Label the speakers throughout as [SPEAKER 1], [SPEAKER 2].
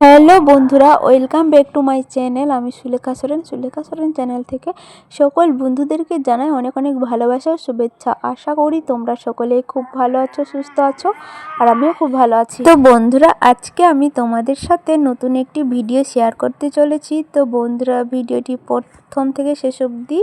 [SPEAKER 1] Hello বন্ধুরা, welcome back to my channel. আমি Sulekha Soren. Sulekha Soren channel থেকে সকল বন্ধুদেরকে জানাই অনেক অনেক ভালোবাসা ও শুভেচ্ছা। আশা করি তোমরা সকলেই খুব ভালো আছো, সুস্থ আছো, আর আমিও খুব ভালো আছি। তো বন্ধুরা, আজকে আমি তোমাদের সাথে নতুন একটি ভিডিও শেয়ার করতে চলেছি। তো বন্ধুরা, ভিডিওটি প্রথম থেকে শেষ অবধি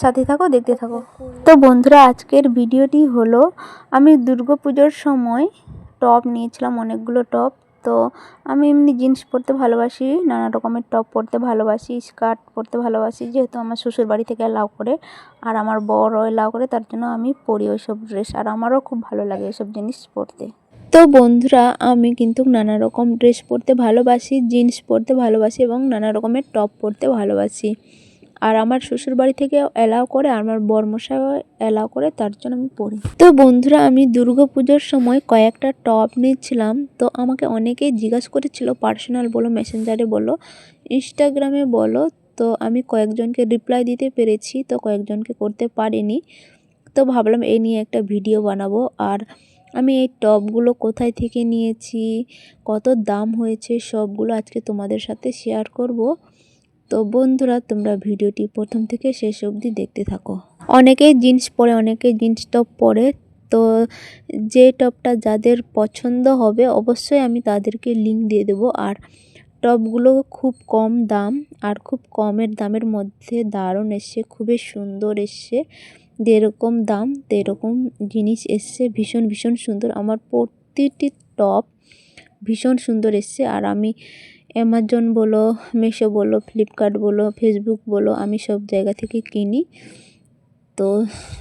[SPEAKER 1] সাথে থাকো, দেখতে থাকো। তো বন্ধুরা, আজকের ভিডিওটি হলো, আমি দুর্গাপুজোর সময় টপ নিয়েছিলাম, অনেকগুলো টপ। তো আমি এমনি জিন্স পরতে ভালোবাসি, নানা রকমের টপ পরতে ভালোবাসি, স্কার্ট পরতে ভালোবাসি, যেহেতু আমার শ্বশুর বাড়ি থেকে অ্যালাউ করে। আর আমার বড় অ্যালাউ করে, তার জন্য আমি পরি ওইসব ড্রেস আর আমারও খুব ভালো লাগে এসব জিনিস পরতে। তো বন্ধুরা, আমি কিন্তু নানা রকম ড্রেস পরতে ভালোবাসি, জিন্স পরতে ভালোবাসি এবং নানা রকমের টপ পরতে ভালোবাসি। আর আমার শ্বশুর বাড়ি থেকে অ্যালাউ করে আমার বর্মশাই অ্যালাউ করে, তার জন্য আমি পড়ি। তো বন্ধুরা, আমি দুর্গা পুজোর সময় কয়েকটা টপ নিচ্ছিলাম। তো আমাকে অনেকেই জিজ্ঞাসা করেছিল, পার্সোনাল বলো, মেসেঞ্জারে বলো, ইনস্টাগ্রামে বলো। তো আমি কয়েকজনকে রিপ্লাই দিতে পেরেছি, তো কয়েকজনকে করতে পারিনি। তো ভাবলাম এই নিয়ে একটা ভিডিও বানাবো। আর আমি এই টপগুলো কোথায় থেকে নিয়েছি, কত দাম হয়েছে, সবগুলো আজকে তোমাদের সাথে শেয়ার করব। তো বন্ধুরা, তোমরা ভিডিওটি প্রথম থেকে শেষ অবধি দেখতে থাকো। অনেকেই জিন্স পরে, অনেকে জিন্স টপ পরে, তো যে টপটা যাদের পছন্দ হবে, অবশ্যই আমি তাদেরকে লিঙ্ক দিয়ে দেবো। আর টপগুলো খুব কম দাম, আর খুব কমের দামের মধ্যে দারুণ এসছে, খুবই সুন্দর এসছে। যেরকম দাম, তেরকম জিনিস এসছে, ভীষণ ভীষণ সুন্দর। আমার প্রতিটি টপ ভীষণ সুন্দর এসছে, আর আমি অ্যামাজন বলো মিশো বলো ফ্লিপকার্ট বলো ফেসবুক বলো, আমি সব জায়গা থেকে কিনি। তো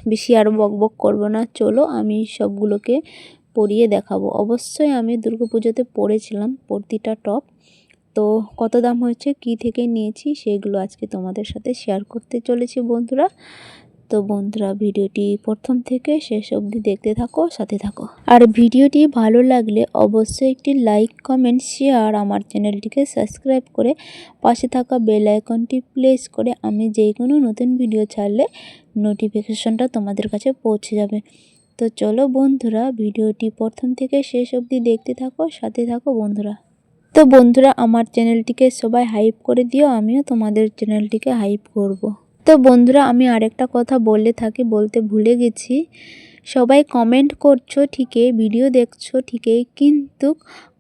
[SPEAKER 1] বেশি আর বক বক করব না, চলো আমি সবগুলোকে পরিয়ে দেখাবো। অবশ্যই আমি পুজোতে পরেছিলাম প্রতিটা টপ। তো কত দাম হয়েছে, কি থেকে নিয়েছি, সেগুলো আজকে তোমাদের সাথে শেয়ার করতে চলেছি বন্ধুরা। তো বন্ধুরা, ভিডিওটি প্রথম থেকে শেষ অবধি দেখতে থাকো, সাথে থাকো। আর ভিডিওটি ভালো লাগলে অবশ্যই একটি লাইক, কমেন্ট, শেয়ার আমার চ্যানেলটিকে সাবস্ক্রাইব করে পাশে থাকা বেল আইকনটি প্লেস করে আমি যে কোনো নতুন ভিডিও ছাড়লে নোটিফিকেশনটা তোমাদের কাছে পৌঁছে যাবে। তো চলো বন্ধুরা, ভিডিওটি প্রথম থেকে শেষ অবধি দেখতে থাকো, সাথে থাকো বন্ধুরা। তো বন্ধুরা, আমার চ্যানেলটিকে সবাই হাইপ করে দিও, আমিও তোমাদের চ্যানেলটিকে হাইপ করব। তো বন্ধুরা, আমি আরেকটা কথা বললে থাকি, বলতে ভুলে গেছি। সবাই কমেন্ট করছ ঠিকই ভিডিও দেখছ ঠিকই কিন্তু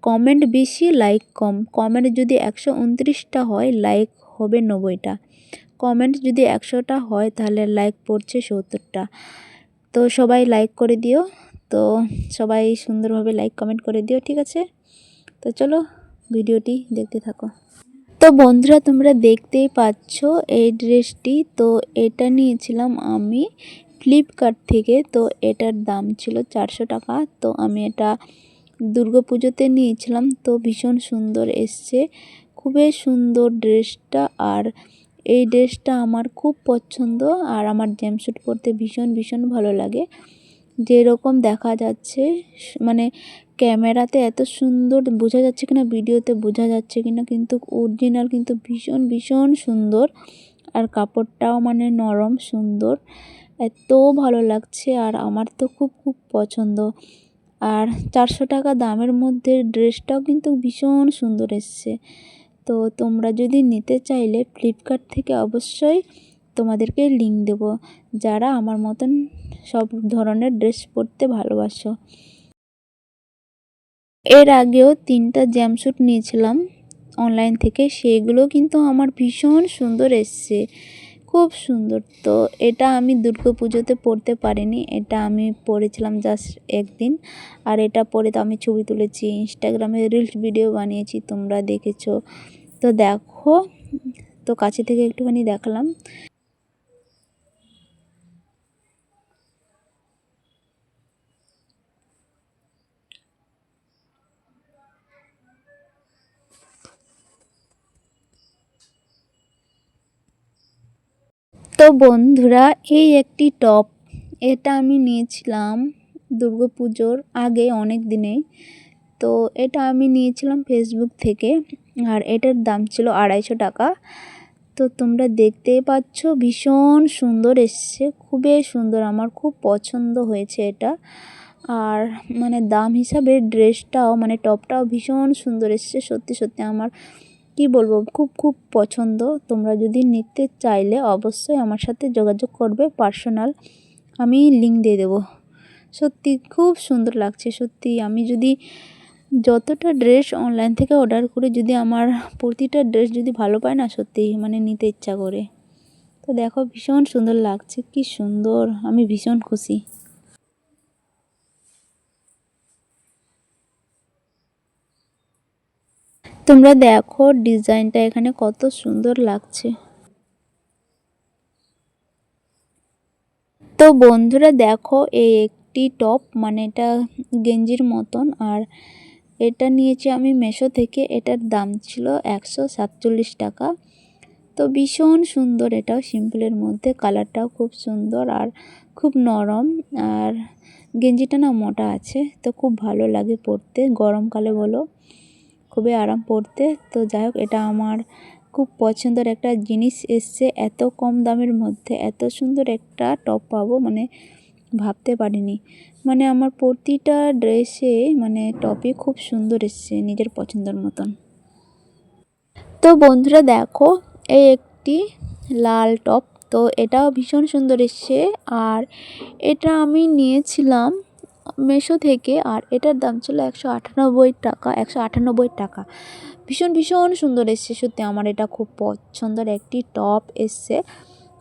[SPEAKER 1] কমেন্ট বেশি লাইক কম। কমেন্ট যদি একশো উনত্রিশটা হয় লাইক হবে নব্বইটা। কমেন্ট যদি একশোটা হয়, তাহলে লাইক পড়ছে সত্তরটা। তো সবাই লাইক করে দিও। তো সবাই সুন্দরভাবে লাইক কমেন্ট করে দিও, ঠিক আছে? তো চলো ভিডিওটি দেখতে থাকো। তো বন্ধুরা, তোমরা দেখতেই পাচ্ছ এই ড্রেসটি। তো এটা নিয়েছিলাম আমি ফ্লিপকার্ট থেকে। তো এটার দাম ছিল চারশো টাকা। তো আমি এটা দুর্গা পুজোতে নিয়েছিলাম। তো ভীষণ সুন্দর এসছে। খুবই সুন্দর ড্রেসটা। আর এই ড্রেসটা আমার খুব পছন্দ। আর আমার জ্যামস্যুট পরতে ভীষণ ভীষণ ভালো লাগে। যেরকম দেখা যাচ্ছে মানে ক্যামেরাতে এত সুন্দর বোঝা যাচ্ছে কিনা, ভিডিওতে বোঝা যাচ্ছে কিনা, কিন্তু অরিজিনাল কিন্তু ভীষণ ভীষণ সুন্দর। আর কাপড়টাও মানে নরম, সুন্দর। এত ভালো লাগছে আর আমার তো খুব খুব পছন্দ। আর চারশো টাকা দামের মধ্যে ড্রেসটাও কিন্তু ভীষণ সুন্দর এসছে। তো তোমরা যদি নিতে চাইলে ফ্লিপকার্ট থেকে অবশ্যই তোমাদেরকে লিঙ্ক দেব। যারা আমার মতন সব ধরনের ড্রেস পরতে ভালোবাসো। এর আগেও তিনটা জ্যামস্যুট নিয়েছিলাম অনলাইন থেকে। সেগুলো কিন্তু আমার ভীষণ সুন্দর এসছে। খুব সুন্দর। তো এটা আমি দুর্গা পুজোতে পরতে পারিনি। এটা আমি পরেছিলাম জাস্ট একদিন। আর এটা পরে তো আমি ছবি তুলেছি ইনস্টাগ্রামে রিলস ভিডিও বানিয়েছি, তোমরা দেখেছ। তো দেখো, তো কাছে থেকে একটুখানি দেখালাম। বন্ধুরা, এই একটি টপ। এটা আমি নিয়েছিলাম পুজোর আগে অনেক দিনে তো এটা আমি নিয়েছিলাম ফেসবুক থেকে আর এটার দাম ছিল আড়াইশো টাকা। তো তোমরা দেখতেই পাচ্ছ, ভীষণ সুন্দর এসছে, খুবই সুন্দর, আমার খুব পছন্দ হয়েছে এটা। আর মানে দাম হিসাবে ড্রেসটাও মানে টপটাও ভীষণ সুন্দর এসছে, সত্যি সত্যি আমার কি বলব? খুব খুব পছন্দ। তোমরা যদি নিতে চাইলে অবশ্যই আমার সাথে যোগাযোগ করবে পার্সোনাল। আমি লিঙ্ক দিয়ে দেবো। সত্যি খুব সুন্দর লাগছে, সত্যি। আমি যদি যতটা ড্রেস অনলাইন থেকে অর্ডার করে, যদি আমার প্রতিটা ড্রেস যদি ভালো পায় না, সত্যি মানে নিতে ইচ্ছা করে। তো দেখো, ভীষণ সুন্দর লাগছে, কি সুন্দর। আমি ভীষণ খুশি। তোমরা দেখো ডিজাইনটা এখানে কত সুন্দর লাগছে। তো বন্ধুরা দেখো এই একটি টপ মানে এটা গেঞ্জির মতন, আর এটা নিয়েছি আমি মেশো থেকে, এটার দাম ছিল একশো সাতচল্লিশ টাকা। তো ভীষণ সুন্দর এটাও সিম্পলের মধ্যে, কালারটাও খুব সুন্দর আর খুব নরম, আর গেঞ্জিটা না মোটা আছে, তো খুব ভালো লাগে পরতে, গরমকালে বলো। খুবই আরাম পরতে তো যাই হোক, এটা আমার খুব পছন্দের একটা জিনিস এসছে। এত কম দামের মধ্যে এত সুন্দর একটা টপ পাবো মানে ভাবতে পারিনি। মানে আমার প্রতিটা ড্রেসে মানে টপই খুব সুন্দর এসছে নিজের পছন্দের মতন। তো বন্ধুরা দেখো, এই একটি লাল টপ। তো এটাও ভীষণ সুন্দর এসছে। আর এটা আমি নিয়েছিলাম মেশো থেকে, আর এটার দাম ছিল একশো আটানব্বই টাকা, একশো আটানব্বই টাকা। ভীষণ ভীষণ সুন্দর এসছে, সত্যি আমার এটা খুব পছন্দের একটি টপ এসছে।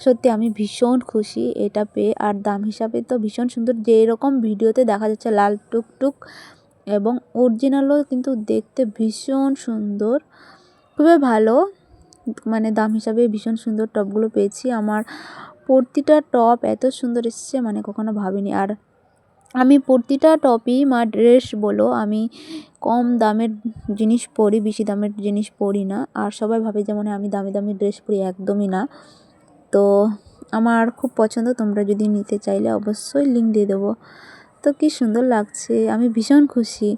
[SPEAKER 1] সত্যি আমি ভীষণ খুশি এটা পেয়ে, আর দাম হিসাবে তো ভীষণ সুন্দর। যেরকম ভিডিওতে দেখা যাচ্ছে লাল টুকটুক এবং অরিজিনালও কিন্তু দেখতে ভীষণ সুন্দর। খুবই ভালো মানে দাম হিসাবে ভীষণ সুন্দর টপগুলো পেয়েছি। আমার প্রতিটা টপ এত সুন্দর এসছে মানে কখনো ভাবিনি। আর আমি প্রতিটা টপই বা ড্রেস বলো, আমি কম দামের জিনিস পরি, বেশি দামের জিনিস পরি না। আর সবাই ভাবে যেমন আমি দামি দামি ড্রেস পরি, একদমই না। তো আমার খুব পছন্দ, তোমরা যদি নিতে চাইলে অবশ্যই লিঙ্ক দিয়ে দেবো। তো কি সুন্দর লাগছে, আমি ভীষণ খুশি।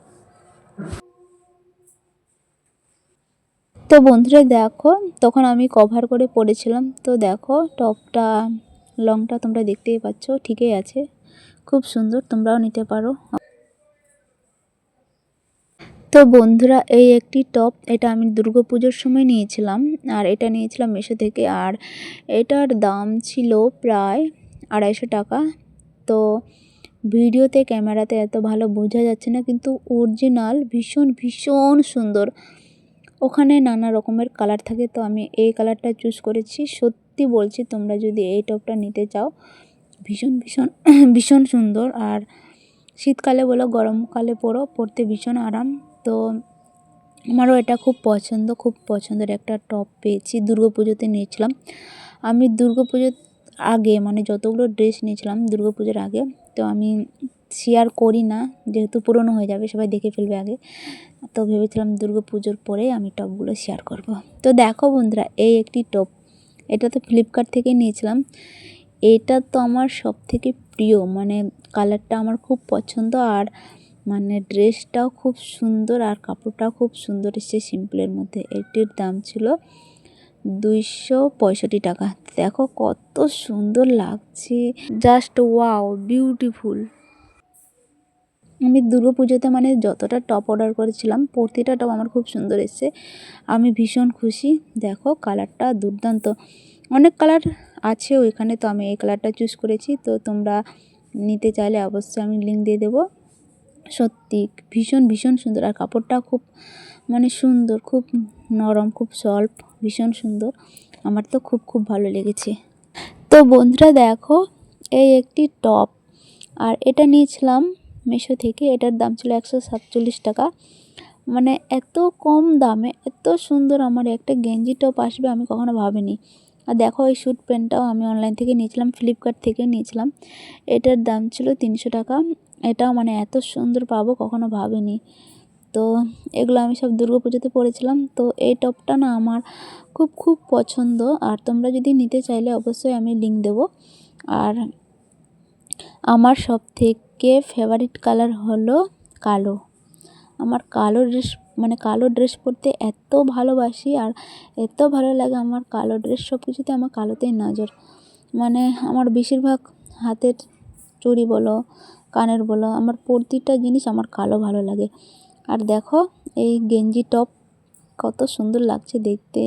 [SPEAKER 1] তো বন্ধুরা দেখো, তখন আমি কভার করে পরেছিলাম। তো দেখো, টপটা লংটা তোমরা দেখতেই পাচ্ছ, ঠিকই আছে। খুব সুন্দর, তোমরাও নিতে পারো। তো বন্ধুরা, এই একটি টপ, এটা আমি দুর্গা পুজোর সময় নিয়েছিলাম, আর এটা নিয়েছিলাম মেশো থেকে, আর এটার দাম ছিল প্রায় আড়াইশো টাকা। তো ভিডিওতে, ক্যামেরাতে এত ভালো বোঝা যাচ্ছে না, কিন্তু অরিজিনাল, ভীষণ ভীষণ সুন্দর। ওখানে নানা রকমের কালার থাকে, তো আমি এই কালারটা চুজ করেছি। সত্যি বলছি, তোমরা যদি এই টপটা নিতে চাও ভীষণ ভীষণ ভীষণ সুন্দর। আর শীতকালে বলো, গরমকালে পরো, পরতে ভীষণ আরাম। তো আমারও এটা খুব পছন্দ, খুব পছন্দের একটা টপ পেয়েছি দুর্গা পুজোতে নিয়েছিলাম। আমি দুর্গা পুজোর আগে মানে যতগুলো ড্রেস নিয়েছিলাম দুর্গা পুজোর আগে, তো আমি শেয়ার করি না, যেহেতু পুরনো হয়ে যাবে, সবাই দেখে ফেলবে আগে। তো ভেবেছিলাম দুর্গা পুজোর পরে আমি টপগুলো শেয়ার করব। তো দেখো বন্ধুরা, এই একটি টপ। এটা তো ফ্লিপকার্ট থেকে নিয়েছিলাম। এটা তো আমার সব থেকে প্রিয় মানে কালারটা আমার খুব পছন্দ আর মানে ড্রেসটাও খুব সুন্দর আর কাপড়টাও খুব সুন্দর এসছে সিম্পলের মধ্যে। এটির দাম ছিল দুইশো পঁয়ষট্টি টাকা। দেখো কত সুন্দর লাগছে। জাস্ট ওয়াও বিউটিফুল আমি দুর্গা পুজোতে মানে যতটা টপ অর্ডার করেছিলাম, প্রতিটা টপ আমার খুব সুন্দর এসছে। আমি ভীষণ খুশি। দেখো কালারটা দুর্দান্ত। অনেক কালার আছে, ওইখানে তো আমি এই কালারটা চুজ করেছি, তো তোমরা নিতে চাইলে অবশ্যই আমি লিঙ্ক দিয়ে দেবো। সত্যি ভীষণ ভীষণ সুন্দর, আর কাপড়টা খুব মানে সুন্দর, খুব নরম, খুব সল্প ভীষণ সুন্দর। আমার তো খুব খুব ভালো লেগেছে। তো বন্ধুরা দেখো, এই একটি টপ আর এটা নিয়েছিলাম মেশো থেকে, এটার দাম ছিল একশো সাতচল্লিশ টাকা। মানে এত কম দামে, এত সুন্দর আমার একটা গেঞ্জি টপ আসবে আমি কখনো ভাবিনি। আর দেখো এই শ্যুট প্যান্টটাও আমি অনলাইন থেকে নিয়েছিলাম ফ্লিপকার্ট থেকে নিয়েছিলাম। এটার দাম ছিল তিনশো টাকা। এটাও মানে এত সুন্দর পাবো কখনো ভাবিনি। তো এগুলো আমি সব দুর্গা পুজোতে পরেছিলাম। তো এই টপটা না আমার খুব খুব পছন্দ। আর তোমরা যদি নিতে চাইলে অবশ্যই আমি লিঙ্ক দেবো। আর আমার সব থেকে ফেভারিট কালার হলো কালো। আমার কালো ড্রেস মানে কালো ড্রেস পরতে এত ভালোবাসি আর এত ভালো লাগে আমার কালো ড্রেস সব কিছুতে আমার কালোতেই নজর। মানে আমার বেশিরভাগ হাতের চুড়ি বলো, কানের বলো, আমার প্রতিটা জিনিস আমার কালো ভালো লাগে। আর দেখো এই গেঞ্জি টপ কত সুন্দর লাগছে দেখতে।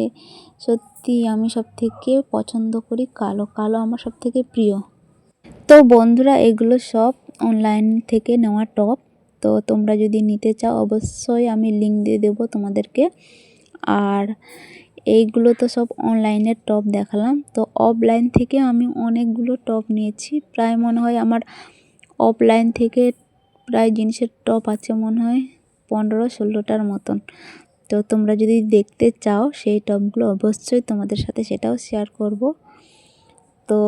[SPEAKER 1] সত্যি আমি সব থেকে পছন্দ করি কালো কালো আমার সব থেকে প্রিয়। তো বন্ধুরা এগুলো সব অনলাইন থেকে নেওয়া টপ। তো তোমরা যদি নিতে চাও, অবশ্যই আমি লিঙ্ক দিয়ে দেবো তোমাদেরকে। আর এইগুলো তো সব অনলাইনের টপ দেখালাম। তো অফলাইন থেকে আমি অনেকগুলো টপ নিয়েছি। প্রায় মনে হয় আমার অফলাইন থেকে প্রায় জিনিসের টপ আছে মনে হয় পনেরো ষোলোটার মতন। তো তোমরা যদি দেখতে চাও সেই টপগুলো অবশ্যই তোমাদের সাথে সেটাও শেয়ার করব। তো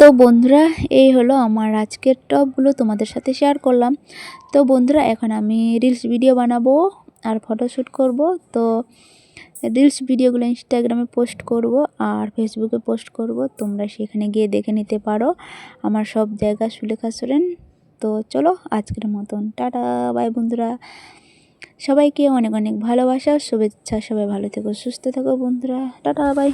[SPEAKER 1] তো বন্ধুরা, এই হলো আমার আজকের টপগুলো তোমাদের সাথে শেয়ার করলাম। তো বন্ধুরা, এখন আমি রিলস ভিডিও বানাবো আর ফটোশ্যুট করব। তো রিলস ভিডিওগুলো ইনস্টাগ্রামে পোস্ট করব আর ফেসবুকে পোস্ট করব। তোমরা সেখানে গিয়ে দেখে নিতে পারো। আমার সব জায়গা সুলেখা সোরেন। তো চলো, আজকের মতন। টাটা বাই বন্ধুরা। সবাইকে অনেক অনেক ভালোবাসা, শুভেচ্ছা, সবাই ভালো থেকো, সুস্থ থেকো বন্ধুরা। Tata bye